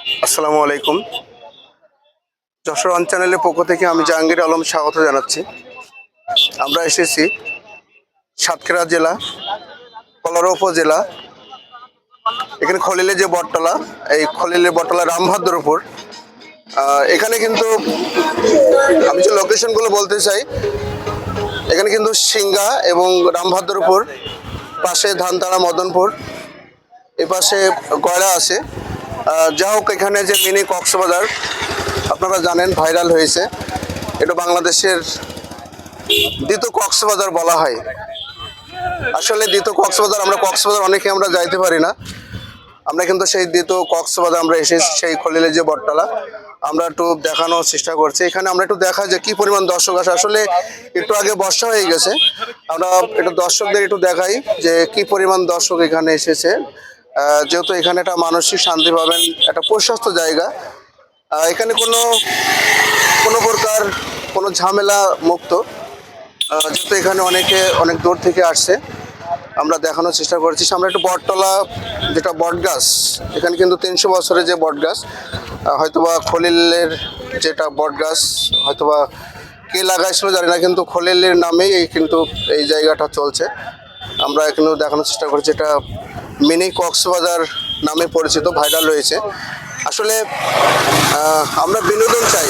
আসসালামু আলাইকুম। যশোর চ্যানেলের পক্ষ থেকে আমি জাহাঙ্গীর আলম স্বাগত জানাচ্ছি। আমরা এসেছি সাতক্ষীরা জেলা কলারো উপজেলা, এখানে খলিলে যে বটতলা, এই খলিলে বটতলা রামভদ্রপুর এখানে কিন্তু আমি যে লোকেশনগুলো বলতে চাই, এখানে কিন্তু সিঙ্গা এবং রামভদ্রপুর পাশে ধানতারা মদনপুর এ পাশে গয়রা আছে। যা হোক এখানে যে মিনি কক্সবাজার, আপনারা জানেন ভাইরাল হয়েছে। এটা বাংলাদেশের দ্বিতীয় কক্সবাজার বলা হয়। আসলে দ্বিতীয় কক্সবাজার, আমরা কক্সবাজার অনেকে আমরা যাইতে পারি না। আমরা কিন্তু সেই দ্বিতীয় কক্সবাজার আমরা এসেছি, সেই খলিলে যে বটতলা। আমরা একটু দেখানোর চেষ্টা করছি। এখানে আমরা একটু দেখা যে কি পরিমাণ দর্শক আসে। আসলে একটু আগে বর্ষা হয়ে গেছে। আমরা একটু দর্শকদের একটু দেখাই যে কি পরিমাণ দর্শক এখানে এসেছে। যেহেতু এখানে একটা মানসিক শান্তি পাবেন, একটা প্রশস্ত জায়গা। এখানে কোনো কোনো প্রকার কোনো ঝামেলা মুক্ত। যেহেতু এখানে অনেকে অনেক দূর থেকে আসছে, আমরা দেখানোর চেষ্টা করেছি। সামনে একটু বটতলা, যেটা বট গাছ এখানে কিন্তু তিনশো বছরের যে বট গাছ হয়তোবা খলিলের যেটা বট গাছ হয়তোবা কে লাগাইছিল জানি না, কিন্তু খলিলের নামেই কিন্তু এই জায়গাটা চলছে। আমরা এখানেও দেখানোর চেষ্টা করছি, এটা মিনি কক্সবাজার নামে পরিচিত ভাইরাল হয়েছে। আসলে আমরা বিনোদন চাই।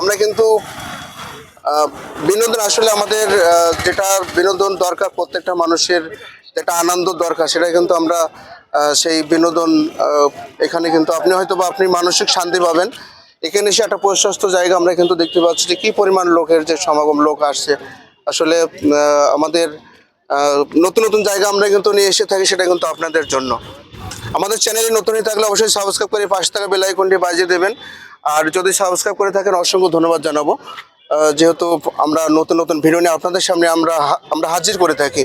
আমরা কিন্তু বিনোদন আসলে আমাদের যেটা বিনোদন দরকার প্রত্যেকটা মানুষের, যেটা আনন্দ দরকার, সেটা কিন্তু আমরা সেই বিনোদন এখানে কিন্তু আপনি হয়তো বা আপনি মানসিক শান্তি পাবেন। এখানে এসে একটা প্রশস্ত জায়গা আমরা কিন্তু দেখতে পাচ্ছি যে কী পরিমাণ লোকের যে সমাগম, লোক আসছে। আসলে আমাদের নতুন নতুন জায়গা আমরা কিন্তু নিয়ে এসে থাকি, সেটা কিন্তু আপনাদের জন্য। আমাদের চ্যানেলে নতুন হয়ে থাকলে অবশ্যই সাবস্ক্রাইব করে পাশে থাকা বেল আইকনটি বাজিয়ে দেবেন। আর যদি সাবস্ক্রাইব করে থাকেন, অসংখ্য ধন্যবাদ জানাব। যেহেতু আমরা নতুন নতুন ভিডিও নিয়ে আপনাদের সামনে আমরা আমরা হাজির করে থাকি।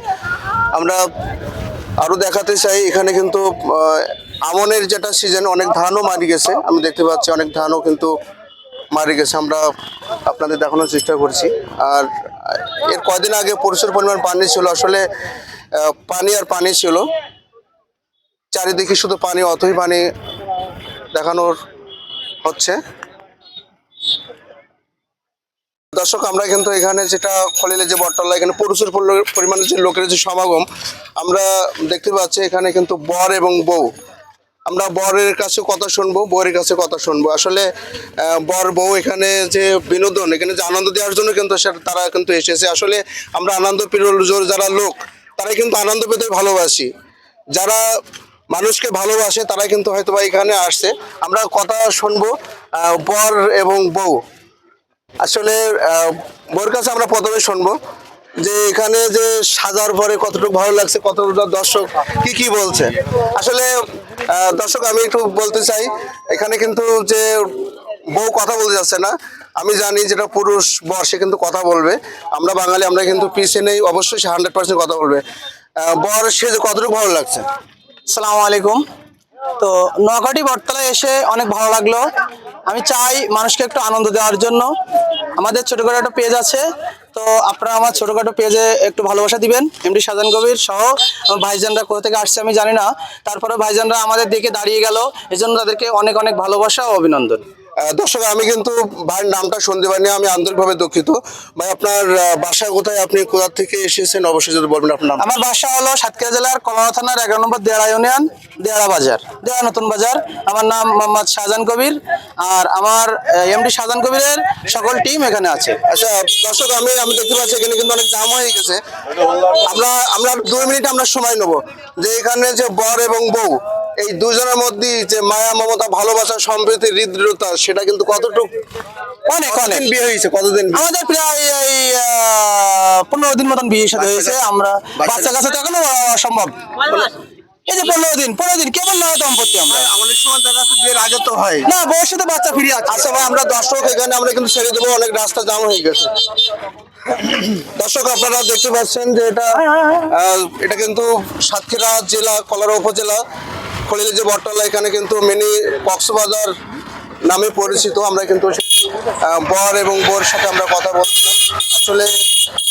আমরা আরও দেখাতে চাই, এখানে কিন্তু আমনের যেটা সিজন অনেক ধানও মারি গেছে। আমি দেখতে পাচ্ছি অনেক ধানও কিন্তু মারি গেছে আমরা আপনাদের দেখানোর চেষ্টা করছি। আর এর কয়দিন আগে প্রচুর পরিমাণ পানি ছিল, আসলে পানি আর পানি ছিল। চারিদিকে শুধু পানি, অতই পানি দেখানোর হচ্ছে। দর্শক, আমরা কিন্তু এখানে যেটা খলিলে যে বটতলা, এখানে প্রচুর পরিমাণে যে লোকের যে সমাগম, আমরা দেখতে পাচ্ছি এখানে কিন্তু বর এবং বউ। আমরা বরের কাছে কথা শুনব, বউয়ের কাছে কথা শুনব। আসলে বর বউ এখানে যে বিনোদন, এখানে যে আনন্দ দেওয়ার জন্য কিন্তু তারা কিন্তু এসেছে। আসলে আমরা আনন্দ প্রিয় যারা লোক, তারাই কিন্তু আনন্দ পেতে ভালোবাসি। যারা মানুষকে ভালোবাসে তারা কিন্তু হয়তো বা এখানে আসছে। আমরা কথা শুনব বর এবং বউ। আসলে বউর কাছে আমরা প্রথমে শুনব। যে এখানে যে সাজার পরে কতটুকু ভালো লাগছে কতটা দর্শক কি কি বলছে? আসলে দর্শক, আমি একটু বলতে চাই, এখানে কিন্তু যে বউ কথা বলতে যাচ্ছে না, আমি জানি যেটা পুরুষ বর, সে কিন্তু কথা বলবে। আমরা বাঙালি, আমরা কিন্তু পিছিয়ে নেই, অবশ্যই সে হান্ড্রেড পার্সেন্ট কথা বলবে। বর, সে যে কতটুকু ভালো লাগছে? সালামু আলাইকুম। তো নোয়াখালী বটতলায় এসে অনেক ভালো লাগল। আমি চাই মানুষকে একটু আনন্দ দেওয়ার জন্য। আমাদের ছোটোখাটো একটা পেজ আছে, তো আপনারা আমার ছোটোখাটো পেজে একটু ভালোবাসা দিবেন। এমডি সাজান কবির সহ আমার ভাইজানরা কোথা থেকে আসছে আমি জানি না। তারপরে ভাইজানরা আমাদের দিকে দাঁড়িয়ে গেল। এজন্য তাদেরকে অনেক অনেক ভালোবাসা ও অভিনন্দন। দর্শক আমি কিন্তু ভাইয়ের নামটা শুনতে পারিনি আমি আন্তরিকভাবে দুঃখিত। ভাই আপনার বাসা কোথায়? আপনি কোথা থেকে এসেছেন? অবশ্যই যদি বলবেন আপনার নাম আমার বাসা হলো সাতক্ষীরা জেলার কলানা থানার এগারো নম্বর দেয়ারা ইউনিয়ন দেয়ারা বাজার দেয়ারা নতুন বাজার। আমার নাম মোহাম্মদ শাহজাহান কবির আর আমার এমডি শাহজাহান কবিরের সকল টিম এখানে আছে। আচ্ছা দর্শক আমি আমি দেখতে পাচ্ছি এখানে কিন্তু অনেক জাম হয়ে গেছে। আমরা আমরা দুই মিনিট আমরা সময় নেব। যে এখানে যে বর এবং বউ এই দুজনের মধ্যে যে মায়া মমতা ভালোবাসা সম্প্রীতি হৃদয়তা সেটা কিন্তু কতটুকু অনেক অনেক। বিয়ে হয়েছে? কতদিন আমাদের প্রায় এই পনেরো দিন মতন বিয়ে সাথে হয়েছে। আমরা বাচ্চা কাছে তো এখনও অসম্ভব। এই যে পনেরো দিন পনেরো দিন কেমন নয় দম্পতি আমরা? আমাদের সময় দেখা যাচ্ছে বিয়ের আগে তো হয়। না বয়সে তো বাচ্চা ফিরে আছে আচ্ছা ভাই আমরা দর্শক এখানে আমরা কিন্তু ছেড়ে দেবো অনেক রাস্তা জাম হয়ে গেছে। দর্শক আপনারা দেখতে পাচ্ছেন যে এটা এটা কিন্তু সাতক্ষীরা জেলা কলারা উপজেলা। খলিল যে বটতলা, এখানে কিন্তু মিনি কক্সবাজার নামে পরিচিত। আমরা কিন্তু বর এবং বোর সাথে আমরা কথা বলছিলাম। আসলে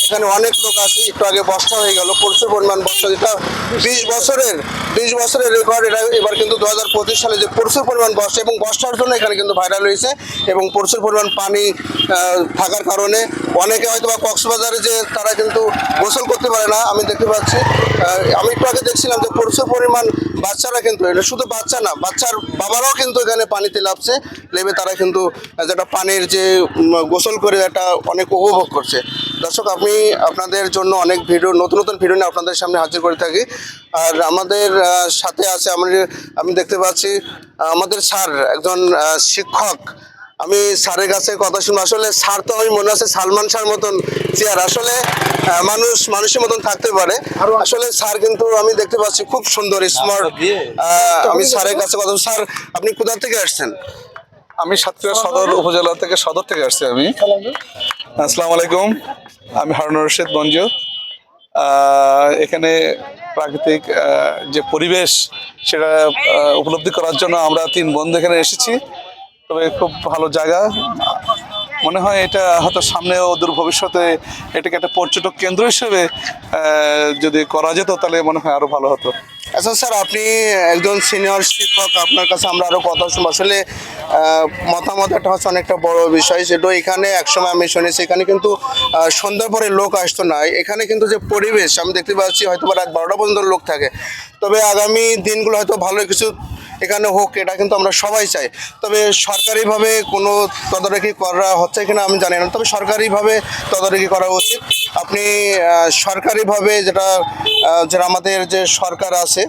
এখানে অনেক লোক আছে, একটু আগে বর্ষা হয়ে গেল, প্রচুর পরিমাণ বর্ষা। যেটা বিশ বছরের বিশ বছরের রেকর্ড এটা এবার কিন্তু দু হাজার পঁচিশ সালে যে প্রচুর পরিমাণ বর্ষা এবং বর্ষার জন্য এখানে কিন্তু ভাইরাল হয়েছে এবং প্রচুর পরিমাণ পানি থাকার কারণে অনেকে হয়তো বা কক্সবাজারে যে তারা কিন্তু গোসল করতে পারে না, আমি দেখতে পাচ্ছি। আমি একটু আগে দেখছিলাম যে প্রচুর পরিমাণ বাচ্চারা কিন্তু এটা শুধু বাচ্চা না, বাচ্চার বাবারাও কিন্তু এখানে পানিতে লাভছে লেবে তারা কিন্তু যেটা পানির যে গোসল করে এটা অনেক উপভোগ করছে। দর্শক, আমি আপনাদের জন্য অনেক ভিডিও, নতুন নতুন ভিডিও নিয়ে আপনাদের সামনে হাজির করে থাকি। আর আমাদের সাথে আছে আমি আমি দেখতে পাচ্ছি, আমাদের স্যার, একজন শিক্ষক আমি স্যারের কাছে কথা শুনব। আসলে স্যার তো আমি মনে আছে সালমান শাহর মতন চেয়ার। আসলে মানুষ মানুষের মতন থাকতে পারে। আসলে স্যার কিন্তু আমি দেখতে পাচ্ছি খুব সুন্দর স্মার্ট আমি স্যারের কাছে কথা স্যার আপনি কোথা থেকে আসছেন? আমি সাতক্ষীরা সদর উপজেলা থেকে সদর থেকে আসছি আমি। আসসালামু আলাইকুম। আমি হারুন রশিদ মঞ্জু এখানে প্রাকৃতিক যে পরিবেশ সেটা উপলব্ধি করার জন্য আমরা তিন বন্ধু এখানে এসেছি। তবে খুব ভালো জায়গা। মনে হয় এটা হয়তো সামনেও দূর ভবিষ্যতে এটাকে একটা পর্যটক কেন্দ্র হিসেবে যদি করা যেত তাহলে মনে হয় আরও ভালো হতো। আচ্ছা স্যার আপনি একজন সিনিয়র শিক্ষক আপনার কাছে আমরা আরও কথা শুনব। আসলে মতামত একটা হচ্ছে অনেকটা বড় বিষয়। সেটা এখানে একসময় আমি শুনেছি এখানে কিন্তু আহ, সন্ধ্যার পরে লোক আসতো না। এখানে কিন্তু যে পরিবেশ আমি দেখতে পাচ্ছি হয়তো রাত বারোটা পর্যন্ত লোক থাকে। তবে আগামী দিনগুলো হয়তো ভালো কিছু এখানে হোক, এটা কিন্তু আমরা সবাই চাই। তবে সরকারিভাবে কোনো তদারকি করা হচ্ছে কিনা আমি জানি না। তবে সরকারিভাবে তদারকি করা উচিত। আপনি সরকারিভাবে যেটা যেটা আমাদের যে সরকার আছে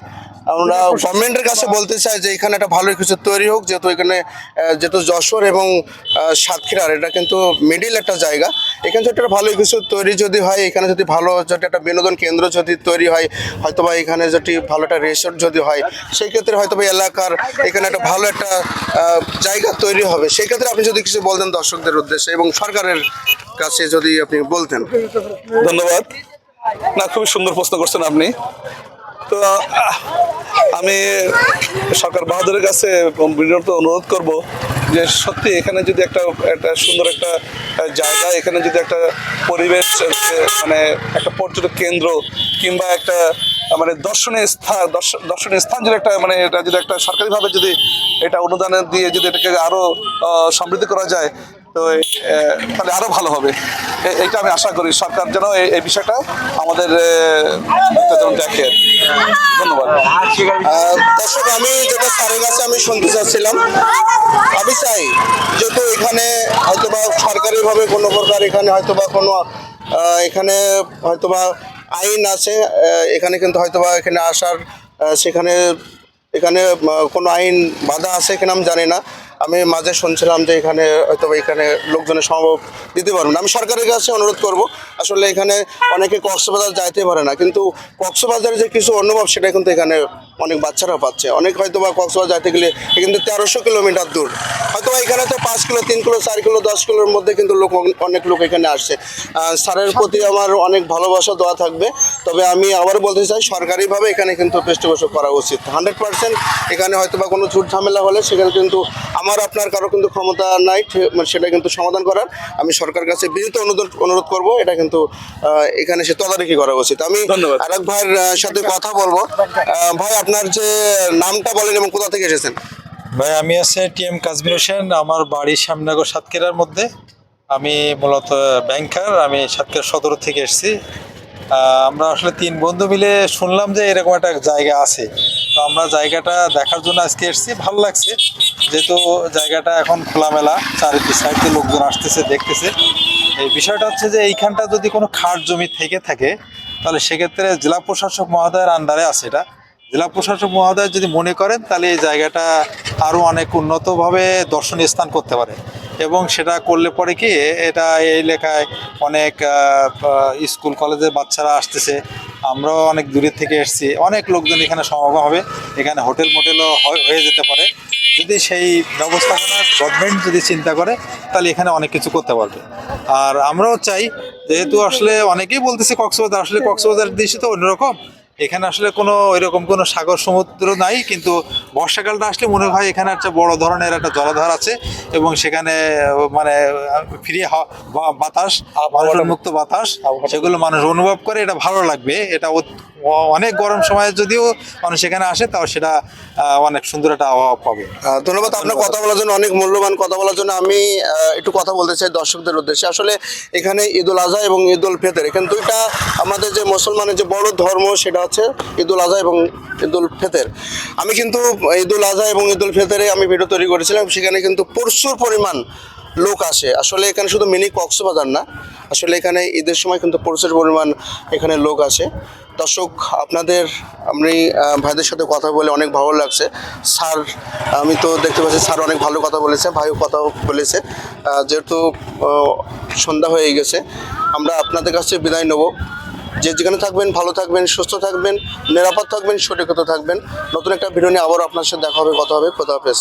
আমরা গভর্নমেন্টের কাছে বলতে চাই যে এখানে একটা ভালো কিছু তৈরি হোক যেহেতু এখানে যেহেতু যশোর এবং সাতক্ষীরার এটা কিন্তু মিডিল একটা জায়গা। এখানে যদি একটা ভালো কিছু তৈরি যদি হয় এখানে যদি ভালো যদি একটা বিনোদন কেন্দ্র যদি তৈরি হয় হয়তো বা এখানে যদি ভালো একটা রেসর্ট যদি হয় সেই ক্ষেত্রে হয়তো বা এলাকার এখানে একটা ভালো একটা জায়গা তৈরি হবে। সেই ক্ষেত্রে আপনি যদি কিছু বলতেন দর্শকদের উদ্দেশ্যে এবং সরকারের কাছে যদি আপনি বলতেন। ধন্যবাদ। না খুবই সুন্দর প্রশ্ন করছেন আপনি। তো আমি সরকার বাহাদুরের কাছে বিনীত অনুরোধ করব যে সত্যি এখানে যদি একটা একটা সুন্দর একটা জায়গা, এখানে যদি একটা পরিবেশ মানে একটা পর্যটক কেন্দ্র কিংবা একটা মানে দর্শনীয় স্থান দর্শ- দর্শনীয় স্থান যদি একটা মানে এটা যদি একটা সরকারিভাবে যদি এটা অনুদান দিয়ে যদি এটাকে আরও সমৃদ্ধি করা যায় তো তাহলে আরও ভালো হবে। এ- এইটা আমি আশা করি সরকার যেন এই- বিষয়টা আমাদের দেখে ধন্যবাদ। দর্শক, আমি যেটা স্যারের কাছে আমি শুনতে চাচ্ছিলাম, আমি চাই যেহেতু এখানে হয়তোবা সরকারিভাবে কোনো প্রকার এখানে হয়তোবা কোনো এখানে হয়তোবা আইন আছে এখানে কিন্তু হয়তোবা এখানে আসার সেখানে, এখানে কোনো আইন বাধা আছে কিনা আমি জানি না। আমি মাঝে শুনছিলাম যে এখানে হয়তো এখানে লোকজনের সম্ভব দিতে পারবেন না। আমি সরকারের কাছে অনুরোধ করব, আসলে এখানে অনেকে কক্সবাজার যাইতে পারে না, কিন্তু কক্সবাজারে যে কিছু অনুভব সেটা কিন্তু এখানে অনেক বাচ্চারা পাচ্ছে। অনেক হয়তো বা কক্সবাজার যাইতে গেলে কিন্তু তেরোশো কিলোমিটার দূর। হয়তো এখানে তো পাঁচ কিলো, তিন কিলো, চার কিলো, দশ কিলোর মধ্যে কিন্তু লোক অনেক লোক এখানে আসছে। স্যারের প্রতি আমার অনেক ভালোবাসা দেওয়া থাকবে। তবে আমি আবার বলতে চাই, সরকারিভাবে এখানে কিন্তু পৃষ্ঠপোষক করা উচিত। হান্ড্রেড পার্সেন্ট এখানে হয়তো বা কোনো ঝুট ঝামেলা হলে সেখানে কিন্তু আমার আপনার কারও কিন্তু ক্ষমতা নাই মানে সেটা কিন্তু সমাধান করার। আমি সরকারের কাছে বিনীত অনুরোধ অনুরোধ করব এটা কিন্তু এখানে সে তদারকি করা উচিত। আমি। আরেক ভাইয়ের সাথে কথা বলব। ভাই আপনার যে নামটা বলেন এবং কোথা থেকে এসেছেন? ভাই আমি আছে টিএম কাজমির হোসেন আমার বাড়ি শ্যামনগর সাতক্ষীরার মধ্যে। আমি মূলত ব্যাংকার আমি সাতক্ষীরা সদর থেকে এসেছি। আমরা আসলে তিন বন্ধু মিলে শুনলাম যে এরকম একটা জায়গা আছে। তো আমরা জায়গাটা দেখার জন্য আজকে এসেছি। ভালো লাগছে। যেহেতু জায়গাটা এখন খোলামেলা, চারিদিক সাইড লোকজন আসতেছে, দেখতেছে। এই বিষয়টা হচ্ছে যে এইখানটা যদি কোনো খাট জমি থেকে থাকে, তাহলে সেক্ষেত্রে জেলা প্রশাসক মহোদয়ের আন্ডারে আছে এটা। জেলা প্রশাসক মহোদয় যদি মনে করেন, তাহলে এই জায়গাটা আরও অনেক উন্নতভাবে দর্শনীয় স্থান করতে পারে। এবং সেটা করলে পরে কি, এটা এই এলাকায় অনেক স্কুল কলেজের বাচ্চারা আসতেছে। আমরাও অনেক দূরের থেকে এসেছি। অনেক লোকজন এখানে সমাগম হবে। এখানে হোটেল মোটেলও হয়- হয়ে যেতে পারে। যদি সেই ব্যবস্থাপনা গভর্নমেন্ট যদি চিন্তা করে, তাহলে এখানে অনেক কিছু করতে পারবে। আর আমরাও চাই, যেহেতু আসলে অনেকেই বলতেছে কক্সবাজার, আসলে কক্সবাজার দৃশ্য তো অন্যরকম। এখানে আসলে কোনো এরকম কোনো সাগর সমুদ্র নাই কিন্তু বর্ষাকালটা আসলে মনে হয় এখানে একটা বড় ধরনের একটা জলাধার আছে এবং সেখানে মানে ফ্রি বাতাস মুক্ত বাতাস সেগুলো মানুষ অনুভব করে এটা ভালো লাগবে। এটা অনেক গরম সময়ে যদিও মানুষ এখানে আসে তাও সেটা অনেক সুন্দর একটা আবহাওয়া পাবে। ধন্যবাদ আপনার কথা বলার জন্য অনেক মূল্যবান কথা বলার জন্য আমি একটু কথা বলতে চাই দর্শকদের উদ্দেশ্যে। আসলে এখানে ঈদুল আজহা এবং ঈদুল ফিতর এখানে দুইটা আমাদের যে মুসলমানের যে বড় ধর্ম সেটা হচ্ছে ঈদুল আজহা এবং ঈদুল ফিতর। আমি কিন্তু ঈদুল আজহা এবং ঈদুল ফিতরে আমি ভিডিও তৈরি করেছিলাম, সেখানে কিন্তু প্রচুর পরিমাণ লোক আসে। আসলে এখানে শুধু মিনি কক্সবাজার না, আসলে এখানে ঈদের সময় কিন্তু প্রচুর পরিমাণ এখানে লোক আসে। দর্শক, আপনাদের, আমি ভাইদের সাথে কথা বলে অনেক ভালো লাগছে। স্যার, আমি তো দেখতে পাচ্ছি স্যার অনেক ভালো কথা বলেছে, ভাইও কথা বলেছে। যেহেতু সন্ধ্যা হয়ে গেছে, আমরা আপনাদের কাছে বিদায় নেব। যে যেখানে থাকবেন, ভালো থাকবেন, সুস্থ থাকবেন, নিরাপদ থাকবেন, সঠিকতা থাকবেন। নতুন একটা ভিডিও নিয়ে আবার আপনার সাথে দেখা হবে, কথা হবে কথা হাফেজ।